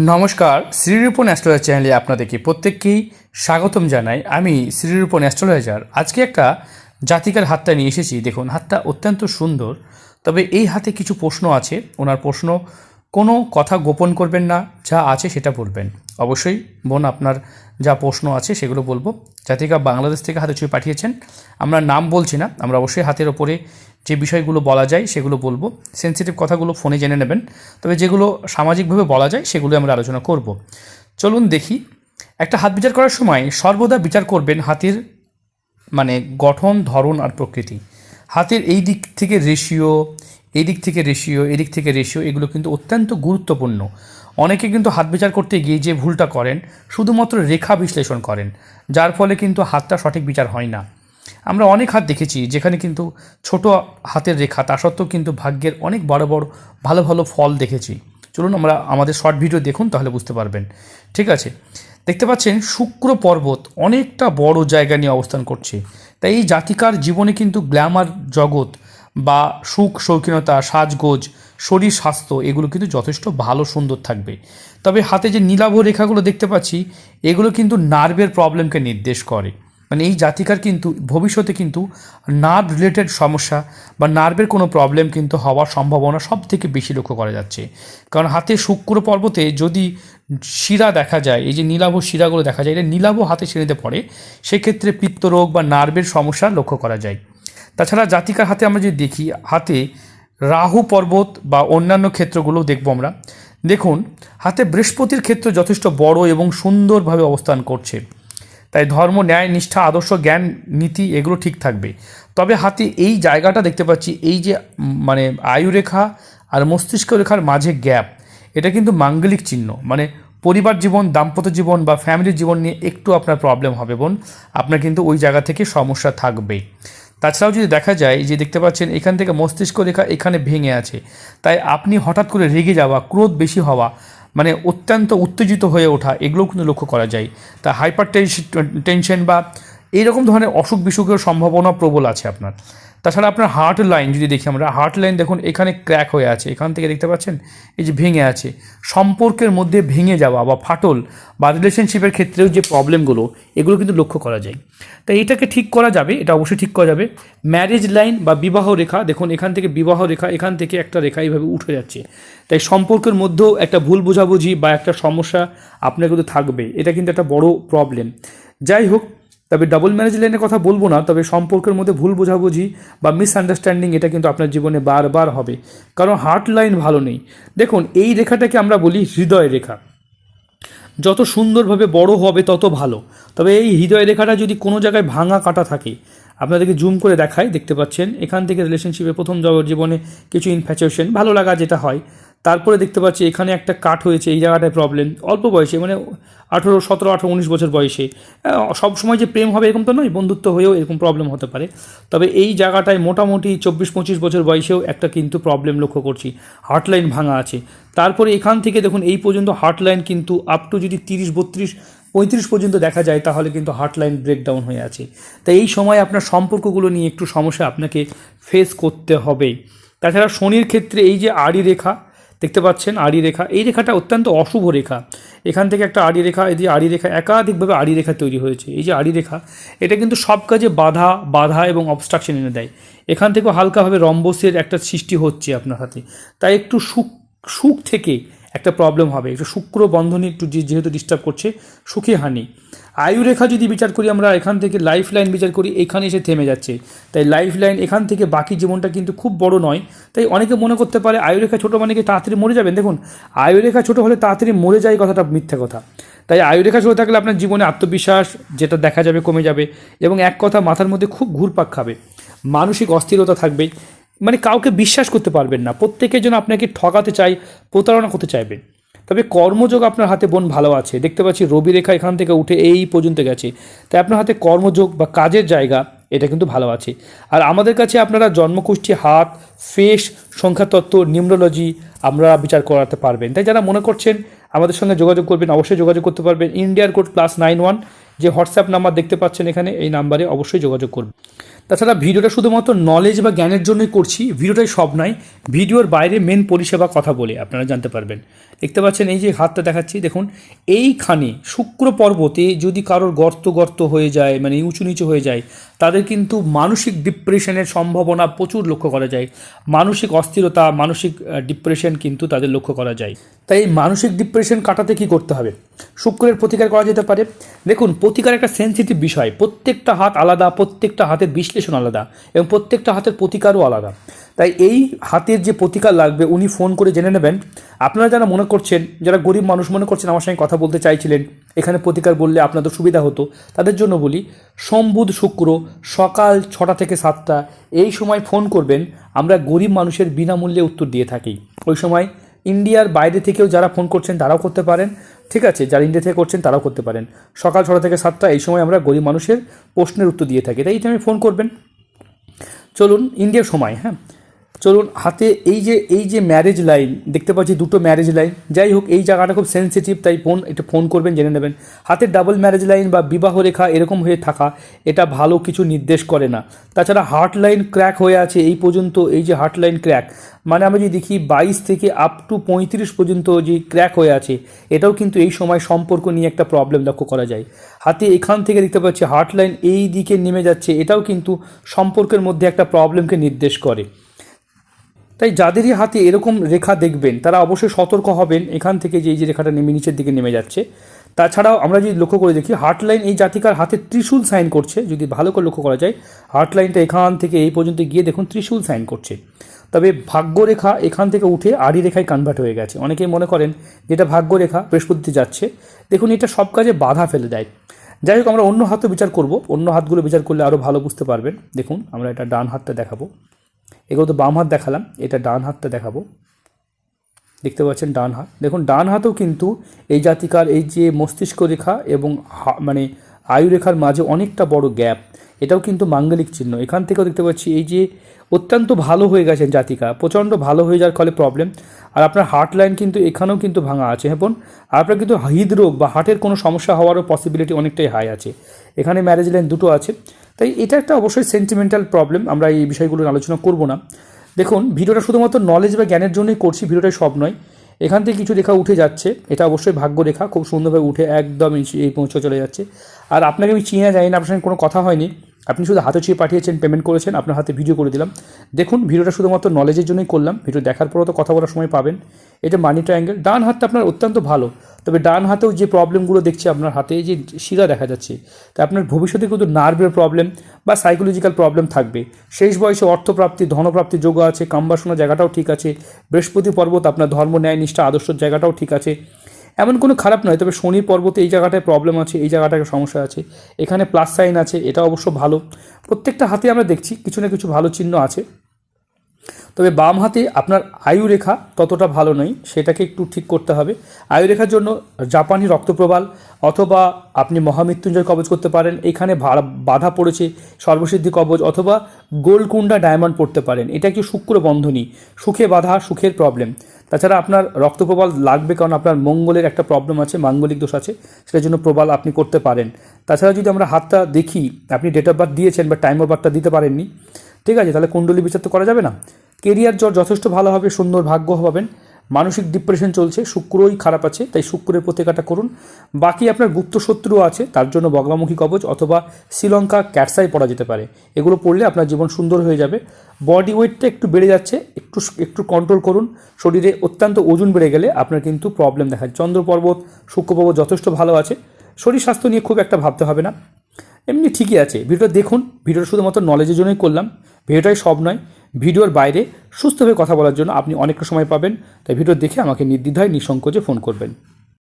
নমস্কার শ্রীরূপন অ্যাস্ট্রোলজার চ্যানেলে আপনাদেরকে প্রত্যেককেই স্বাগতম জানাই। আমি শ্রীরূপন অ্যাস্ট্রোলজার। আজকে একটা জাতিকার হাতটা নিয়ে এসেছি। দেখুন, হাতটা অত্যন্ত সুন্দর। তবে এই হাতে কিছু প্রশ্ন আছে। ওনার প্রশ্ন কোনো কথা গোপন করবেন না, যা আছে সেটা বলবেন। অবশ্যই বোন, আপনার যা প্রশ্ন আছে সেগুলো বলব। জাতিকা বাংলাদেশ থেকে হাতে ছবি পাঠিয়েছেন। আমরা নাম বলছি না, আমরা অবশ্যই হাতের ওপরে যে বিষয়গুলো বলা যায় সেগুলো বলব। সেন্সিটিভ কথাগুলো ফোনে জেনে নেবেন। তবে যেগুলো সামাজিকভাবে বলা যায় সেগুলো আমরা আলোচনা করব। চলুন দেখি, একটা হাত বিচার করার সময় সর্বদা বিচার করবেন হাতের মানে গঠন, ধরন আর প্রকৃতি। হাতের এই দিক থেকে রেশিও এই দিক থেকে রেশিও এদিক থেকে রেশিও এগুলো কিন্তু অত্যন্ত গুরুত্বপূর্ণ। অনেকে কিন্তু হাত বিচার করতে গিয়ে যে ভুলটা করেন, শুধুমাত্র রেখা বিশ্লেষণ করেন, যার ফলে কিন্তু হাতটা সঠিক বিচার হয় না। আমরা অনেক হাত দেখেছি, যেখানে কিন্তু ছোট হাতের রেখা, তা সত্ত্বেও কিন্তু ভাগ্যের অনেক বড় বড় ভালো ভালো ফল দেখেছি। চলুন আমরা আমাদের শর্ট ভিডিও দেখুন, তাহলে বুঝতে পারবেন। ঠিক আছে? দেখতে পাচ্ছেন, শুক্র পর্বত অনেকটা বড় জায়গা নিয়ে অবস্থান করছে। তাই এই জাতিকার জীবনে কিন্তু গ্ল্যামার জগৎ বা সুখ, শৌখিনতা, সাজগোজ, শরীর স্বাস্থ্য, এগুলো কিন্তু যথেষ্ট ভালো, সুন্দর থাকবে। তবে হাতে যে নীলাভ রেখাগুলো দেখতে পাচ্ছি, এগুলো কিন্তু নার্ভের প্রবলেমকে নির্দেশ করে। মানে এই জাতিকার কিন্তু, ভবিষ্যতে কিন্তু নার্ভ রিলেটেড সমস্যা বা নার্ভের কোনো প্রবলেম কিন্তু হওয়ার সম্ভাবনা সব থেকে বেশি লক্ষ্য করা যাচ্ছে। কারণ হাতে শুক্র পর্বতে যদি শিরা দেখা যায়, এই যে নীলাভ শিরাগুলো দেখা যায়, এটা নীলাভ হাতে শ্রেণীতে পড়ে, সেক্ষেত্রে পিত্তরোগ বা নার্ভের সমস্যা লক্ষ্য করা যায়। তাছাড়া জাতিকার হাতে আমরা যদি দেখি, হাতে রাহু পর্বত বা অন্যান্য ক্ষেত্রগুলো দেখব আমরা। দেখুন, হাতে বৃহস্পতির ক্ষেত্র যথেষ্ট বড় এবং সুন্দরভাবে অবস্থান করছে। তাই ধর্ম, ন্যায়, নিষ্ঠা, আদর্শ, জ্ঞান, নীতি এগুলো ঠিক থাকবে। তবে হাতে এই জায়গাটা দেখতে পাচ্ছি, এই যে মানে আয়ুরেখা আর মস্তিষ্ক রেখার মাঝে গ্যাপ, এটা কিন্তু মাঙ্গলিক চিহ্ন। মানে পরিবার জীবন, দাম্পত্য জীবন বা ফ্যামিলির জীবন নিয়ে একটু আপনার প্রবলেম হবে বোন। আপনার কিন্তু ওই জায়গা থেকে সমস্যা থাকবেই। তাছাড়াও যদি দেখা যায় যে দেখতে পাচ্ছেন এখান থেকে মস্তিষ্ক রেখা এখানে ভেঙে আছে, তাই আপনি হঠাৎ করে রেগে যাওয়া, ক্রোধ বেশি হওয়া মানে অত্যন্ত উত্তেজিত হয়ে ওঠা, এগুলোও কিন্তু লক্ষ্য করা যায়। তা হাইপার টেনশন বা এইরকম ধরনের অসুখ বিসুখের সম্ভাবনা প্রবল আছে আপনার। তাছাড়া আপনার হার্ট লাইন যদি দেখি আমরা হার্ট লাইন দেখুন, এখানে ক্র্যাক হয়ে আছে। এখান থেকে দেখতে পাচ্ছেন? এই যে ভেঙে আছে। সম্পর্কের মধ্যে ভেঙে যাওয়া বা ফাটল বা রিলেশনশিপের ক্ষেত্রেও যে প্রবলেমগুলো এগুলো কিন্তু লক্ষ্য করা যায়। তাই এটাকে ঠিক করা যাবে, এটা অবশ্যই ঠিক করা যাবে। ম্যারেজ লাইন বা বিবাহ রেখা, দেখুন, এখান থেকে বিবাহ রেখা, এখান থেকে একটা রেখা এইভাবে উঠে যাচ্ছে। তাই সম্পর্কের মধ্যেও একটা ভুল বোঝাবুঝি বা একটা সমস্যা আপনার কিন্তু থাকবে। এটা কিন্তু একটা বড় প্রবলেম যাই হোক তবে ডাবল ম্যারেজ লাইনের কথা বলব না, তবে সম্পর্কের মধ্যে ভুল বোঝাবুঝি বা মিসআন্ডারস্ট্যান্ডিং এটা কিন্তু আপনার জীবনে বারবার হবে। কারণ হার্ট লাইন ভালো নেই। দেখুন, এই রেখাটাকে আমরা বলি হৃদয় রেখা। যত সুন্দরভাবে বড় হবে, তত ভালো। তবে এই হৃদয় রেখাটা যদি কোনো জায়গায় ভাঙা কাটা থাকে, আপনাদেরকে জুম করে দেখাই, দেখতে পাচ্ছেন, এখান থেকে রিলেশনশিপে প্রথম জীবনে কিছু ইনফ্যাচুয়েশন ভালো লাগা যেটা হয়। তারপরে দেখতে পাচ্ছি এখানে একটা কাট হয়েছে, এই জায়গাটায় প্রবলেম অল্প বয়সে মানে আঠেরো, সতেরো, আঠেরো, উনিশ বছর বয়সে। সব সময় যে প্রেম হবে এরকম তো নয়, বন্ধুত্ব হয়েও এরকম প্রবলেম হতে পারে। তবে এই জায়গাটায় মোটামুটি চব্বিশ, পঁচিশ বছর বয়সেও একটা কিন্তু প্রবলেম লক্ষ্য করছি। হার্টলাইন ভাঙা আছে। তারপরে এখান থেকে দেখুন, এই পর্যন্ত হার্টলাইন কিন্তু আপ টু যদি তিরিশ, বত্রিশ, পঁয়ত্রিশ পর্যন্ত দেখা যায়, তাহলে কিন্তু হার্টলাইন ব্রেকডাউন হয়ে আছে। তাই এই সময় আপনার সম্পর্কগুলো নিয়ে একটু সমস্যা আপনাকে ফেস করতে হবে। তাছাড়া শনির ক্ষেত্রে এই যে আড়ি রেখা দেখতে পাচ্ছেন আড়ি রেখা। এই রেখাটা অত্যন্ত অশুভ রেখা। এখান থেকে একটা আড়ি রেখা, এই যে আড়ি রেখা একাধিকভাবে আড়ি রেখা তৈরি হয়েছে। এই যে আড়ি রেখা, এটা কিন্তু সব কাজে বাধা বাধা এবং অবস্ট্রাকশন এনে দেয়। এখান থেকেও হালকাভাবে রম্বসের একটা সৃষ্টি হচ্ছে আপনার হাতে। তাই একটু সুখ সুখ থেকে একটা প্রবলেম হবে। একটু শুক্র বন্ধনী একটু যেহেতু ডিস্টার্ব করছে, সুখে হানি। আয়ুরেখা যদি বিচার করি আমরা, এখান থেকে লাইফ লাইন বিচার করি, এখানে এসে থেমে যাচ্ছে। তাই লাইফ লাইন এখান থেকে বাকি জীবনটা কিন্তু খুব বড় নয়। তাই অনেকে মনে করতে পারে আয়ুরেখা ছোটো মানে কি তাড়াতাড়ি মরে যাবেন? দেখুন আয়ুরেখা ছোটো হলে তাড়াতাড়ি মরে যায় কথাটা মিথ্যা কথা। তাই আয়ুরেখা ছোটো থাকলে আপনার জীবনে আত্মবিশ্বাস যেটা দেখা যাবে কমে যাবে এবং এক কথা মাথার মধ্যে খুব ঘুরপাক খাবে। মানসিক অস্থিরতা থাকবে। মানে কাউকে বিশ্বাস করতে পারবেন না। প্রত্যেকের জন্য আপনাকে ঠকাতে চাই, প্রতারণা করতে চাইবেন। তবে কর্মযোগ আপনার হাতে বোন ভালো আছে। দেখতে পাচ্ছি রবি রেখা এখান থেকে উঠে এই পর্যন্ত গেছে। তাই আপনার হাতে কর্মযোগ বা কাজের জায়গা, এটা কিন্তু ভালো আছে। আর আমাদের কাছে আপনারা জন্মকুষ্ঠী হাত, ফেস, সংখ্যাতত্ত্ব, নিউমরোলজি, আমরা বিচার করাতে পারবেন। তাই যারা মনে করছেন আমাদের সঙ্গে যোগাযোগ করবেন, অবশ্যই যোগাযোগ করতে পারবেন। ইন্ডিয়ার কোড প্লাস নাইন ওয়ান যে হোয়াটসঅ্যাপ নাম্বার দেখতে পাচ্ছেন এখানে, এই নাম্বারে অবশ্যই যোগাযোগ করবেন তাছাড়া ভিডিওটা শুধুমাত্র নলেজ বা জ্ঞানের জন্যই করছি, ভিডিওটাই সব নয় ভিডিওর বাইরে মেন পরিষেবা কথা বলে, আপনারা জানতে পারবেন। দেখতে পাচ্ছেন এই যে হাতটা দেখাচ্ছি, দেখুন, এইখানে শুক্র পর্বতে যদি কারোর গর্ত গর্ত হয়ে যায় মানে উঁচু নিচু হয়ে যায়, তাদের কিন্তু মানসিক ডিপ্রেশনের সম্ভাবনা প্রচুর লক্ষ্য করা যায়। মানসিক অস্থিরতা, মানসিক ডিপ্রেশন কিন্তু তাদের লক্ষ্য করা যায়। তাই এই মানসিক ডিপ্রেশন কাটাতে কি করতে হবে? শুক্রের প্রতিকার করা যেতে পারে। দেখুন, প্রতিকার একটা সেন্সিটিভ বিষয়। প্রত্যেকটা হাত আলাদা, প্রত্যেকটা হাতের বিশ্লেষণ আলাদা এবং প্রত্যেকটা হাতের প্রতিকারও আলাদা। তাই এই হাতের যে প্রতিকার লাগবে, উনি ফোন করে জেনে নেবেন। আপনারা যারা মনে করছেন, যারা গরিব মানুষ মনে করছেন আমার সঙ্গে কথা বলতে চাইছিলেন, এখানে প্রতিকার বললে আপনাদের সুবিধা হতো, তাদের জন্য বলি, সম্বুধ শুক্র সকাল ছটা থেকে সাতটা, এই সময় ফোন করবেন, আমরা গরিব মানুষের বিনামূল্যে উত্তর দিয়ে থাকি। ওই সময় ইন্ডিয়ার বাইরে থেকেও যারা ফোন করছেন, তারাও করতে পারেন। ঠিক আছে, যারা ইন্ডিয়া থেকে করছেন, তারাও করতে পারেন। সকাল ছটা থেকে সাতটা, এই সময় আমরা গরিব মানুষের প্রশ্নের উত্তর দিয়ে থাকি। তাই এই টাইমে ফোন করবেন। চলুন, ইন্ডিয়ার সময় হ্যাঁ? চলুন হাতে এই যে এই যে ম্যারেজ লাইন দেখতে পাচ্ছি দুটো ম্যারেজ লাইন যাই হোক, এই জায়গাটা খুব সেন্সিটিভ তাই ফোন এটা ফোন করবেন, জেনে নেবেন। হাতে ডাবল ম্যারেজ লাইন বা বিবাহ রেখা এরকম হয়ে থাকা, এটা ভালো কিছু নির্দেশ করে না। তাছাড়া হার্ট লাইন ক্র্যাক হয়ে আছে, এই পর্যন্ত এই যে হার্ট লাইন ক্র্যাক মানে আমরা যদি দেখি বাইশ থেকে আপ টু পঁয়ত্রিশ পর্যন্ত যে ক্র্যাক হয়ে আছে, এটাও কিন্তু এই সময় সম্পর্ক নিয়ে একটা প্রবলেম লক্ষ্য করা যায়। হাতে এখান থেকে দেখতে পাচ্ছি হার্ট লাইন এই দিকে নেমে যাচ্ছে, এটাও কিন্তু সম্পর্কের মধ্যে একটা প্রবলেমকে নির্দেশ করে। তাই যাদেরই হাতে এরকম রেখা দেখবেন, তারা অবশ্যই সতর্ক হবেন এখান থেকে যে এই যে রেখাটা নেমে নিচের দিকে নেমে যাচ্ছে। তাছাড়াও আমরা যদি লক্ষ্য করে দেখি হার্ট লাইন এই জাতিকার হাতে ত্রিশূল সাইন করছে, যদি ভালো করে লক্ষ্য করা যায় হার্ট লাইনটা এখান থেকে এই পর্যন্ত গিয়ে দেখুন ত্রিশূল সাইন করছে। তবে ভাগ্যরেখা এখান থেকে উঠে আড়ি রেখায় কনভার্ট হয়ে গেছে। অনেকেই মনে করেন যেটা ভাগ্যরেখা, বৃহস্পতিতে যাচ্ছে। দেখুন এটা সব কাজে বাধা ফেলে দেয়। যাই হোক, আমরা অন্য হাতও বিচার করব। অন্য হাতগুলো বিচার করলে আরও ভালো বুঝতে পারবেন। দেখুন, আমরা এটা ডান হাতটা দেখাবো। এগুলো তো বাম হাত দেখালাম, এটা ডান হাতটা দেখাবো। দেখতে পাচ্ছেন ডান হাত। দেখুন, ডান হাতেও কিন্তু এই জাতিকার এই যে মস্তিষ্ক রেখা এবং মানে আয়ু রেখার মাঝে অনেকটা বড় গ্যাপ, এটাও কিন্তু মাঙ্গলিক চিহ্ন। এখান থেকেও দেখতে পাচ্ছি এই যে অত্যন্ত ভালো হয়ে গেছেন জাতিকা, প্রচণ্ড ভালো হয়ে যাওয়ার ফলে প্রবলেম আর আপনার হার্ট লাইন কিন্তু এখানেও কিন্তু ভাঙা আছে হ্যাঁ বোন? আর আপনার কিন্তু হৃদরোগ বা হার্টের কোনো সমস্যা হওয়ারও পসিবিলিটি অনেকটাই হাই আছে। এখানে ম্যারেজ লাইন দুটো আছে। তাই এটা একটা অবশ্যই সেন্টিমেন্টাল প্রবলেম আমরা এই বিষয়গুলো আলোচনা করব না। দেখুন, ভিডিওটা শুধুমাত্র নলেজ বা জ্ঞানের জন্যই করছি ভিডিওটা সব নয়। এখান থেকে কিছু রেখা উঠে যাচ্ছে, এটা অবশ্যই ভাগ্য রেখা, খুব সুন্দরভাবে উঠে একদম এই- পৌঁছে চলে যাচ্ছে। আর আপনাকে আমি চিনে যাই না, আপনার সঙ্গে কোনো কথা হয়নি। আপনি শুধু হাতে ছুঁয়ে পাঠিয়েছেন পেমেন্ট করেছেন, আপনার হাতে ভিডিও করে দিলাম। দেখুন, ভিডিওটা শুধুমাত্র নলেজের জন্যই করলাম, ভিডিও দেখার পরও তো কথা বলার সময় পাবেন। এটা মানি ট্রায়াঙ্গেল ডান হাতটা আপনার অত্যন্ত ভালো। তবে ডান হাতেও যে প্রবলেমগুলো দেখছি আপনার হাতে যে শিরা দেখা যাচ্ছে, তা আপনার ভবিষ্যতে কিন্তু নার্ভের প্রবলেম বা সাইকোলজিক্যাল প্রবলেম থাকবে। শেষ বয়সে অর্থপ্রাপ্তি ধনপ্রাপ্তির যোগ্য আছে কাম্বাসনের জায়গাটাও ঠিক আছে, বৃহস্পতি পর্বত আপনার ধর্ম, ন্যায়, নিষ্ঠা আদর্শের জায়গাটাও ঠিক আছে। এমন কোনো খারাপ নয়, তবে শনির পর্বতে এই জায়গাটায় প্রবলেম আছে, এই জায়গাটায় সমস্যা আছে, এখানে প্লাস সাইন আছে, এটা অবশ্য ভালো। প্রত্যেকটা হাতে আমরা দেখছি, কিছু না কিছু ভালো চিহ্ন আছে। তবে বাম হাতে আপনার আয়ু রেখা ততটা ভালো নয়, সেটাকে একটু ঠিক করতে হবে। আয়ু রেখার জন্য জাপানি রক্তপ্রবাল অথবা আপনি মহামৃত্যুঞ্জয় কবচ করতে পারেন, এখানে বাধা পড়েছে সর্বসিদ্ধি কবচ অথবা গোলকুন্ডা ডায়মন্ড পড়তে পারেন। এটা একটি শুক্র বন্ধনী, সুখে বাধা, সুখের প্রবলেম তাছাড়া আপনার রক্তপ্রবাল লাগবে কারণ আপনার মঙ্গলের একটা প্রবলেম আছে, মাঙ্গলিক দোষ আছে, সেটার জন্য প্রবাল আপনি করতে পারেন। তাছাড়া যদি আমরা হাতটা দেখি, আপনি ডেট অফ বার্থ দিয়েছেন বা টাইম অফ বার্থটা দিতে পারেননি, ঠিক আছে, তাহলে কুণ্ডলী বিচার তো করা যাবে না। কেরিয়ার জ্বর যথেষ্ট ভালো হবে, সুন্দর ভাগ্য পাবেন। মানসিক ডিপ্রেশন চলছে, শুক্রই খারাপ আছে, তাই শুক্রের প্রতিকাটা করুন। বাকি আপনার গুপ্ত শত্রু আছে, তার জন্য বগলামুখী কবচ অথবা শ্রীলঙ্কা ক্যাটসাই পড়া যেতে পারে। এগুলো পড়লে আপনার জীবন সুন্দর হয়ে যাবে। বডি ওয়েটটা একটু বেড়ে যাচ্ছে, একটু একটু কন্ট্রোল করুন। শরীরে অত্যন্ত ওজন বেড়ে গেলে আপনার কিন্তু প্রবলেম দেখা চন্দ্র পর্বত শুক্র পর্বত যথেষ্ট ভালো আছে। শরীর স্বাস্থ্য নিয়ে খুব একটা ভাবতে হবে না। এমনি ঠিকই আছে। ভিডিওটা দেখুন, ভিডিওটা শুধুমাত্র নলেজের জন্যই করলাম। ভিডিওটাই সব নয়, ভিডিওর বাইরে সুস্থভাবে কথা বলার জন্য আপনি অনেকটা সময় পাবেন। তাই ভিডিও দেখে আমাকে নির্দ্বিধায়, নিঃসংকোচে ফোন করবেন।